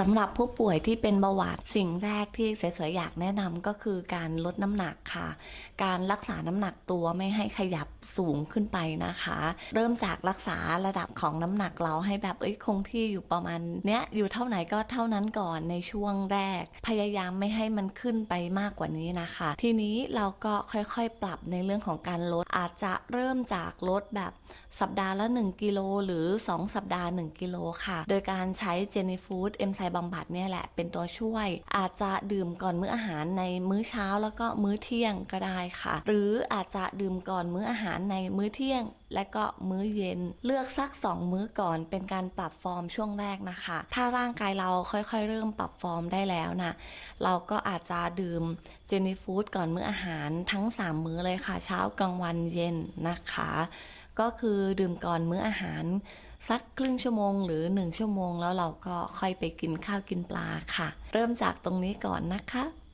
สำหรับผู้ป่วยที่เป็นเบาหวานสิ่งแรกที่เสวยๆอยากแนะนำก็คือการลดน้ำหนักค่ะ การรักษาน้ำหนักตัวไม่ให้ขยับสูงขึ้นไปนะคะ เริ่มจากรักษาระดับของน้ำหนักเราให้แบบเอ้ยคงที่อยู่ประมาณเนี้ยอยู่เท่าไหนก็เท่านั้นก่อนในช่วงแรก พยายามไม่ให้มันขึ้นไปมากกว่านี้นะคะ ทีนี้เราก็ค่อยๆปรับในเรื่องของการลดอาจจะเริ่มจากลดแบบสัปดาห์ละ 1 กิโลหรือ 2 สัปดาห์ 1 กิโลค่ะ โดยการใช้เจนีฟูดเอนไซบำบัดเนี่ยแหละเป็นตัวช่วย อาจจะดื่มก่อนมื้ออาหารในมื้อเช้าแล้วก็มื้อเที่ยงก็ได้ค่ะ หรืออาจจะดื่มก่อนมื้ออาหารในมื้อเที่ยง และก็มื้อเย็น เลือกสัก 2 มื้อก่อนเป็นการปรับฟอร์มช่วงแรกนะคะ ถ้าร่างกายเราค่อยๆ เริ่มปรับฟอร์มได้แล้วนะเราก็อาจจะดื่มเจนี่ฟู้ดก่อนมื้ออาหารทั้ง 3 มื้อเลยค่ะ เช้ากลางวันเย็นนะคะ ก็คือดื่มก่อนมื้ออาหาร สักครึ่งชั่วโมงหรือ 1 ชั่วโมง แล้วเราก็ค่อยไปกินข้าวกินปลาค่ะ เริ่มจากตรงนี้ก่อนนะคะ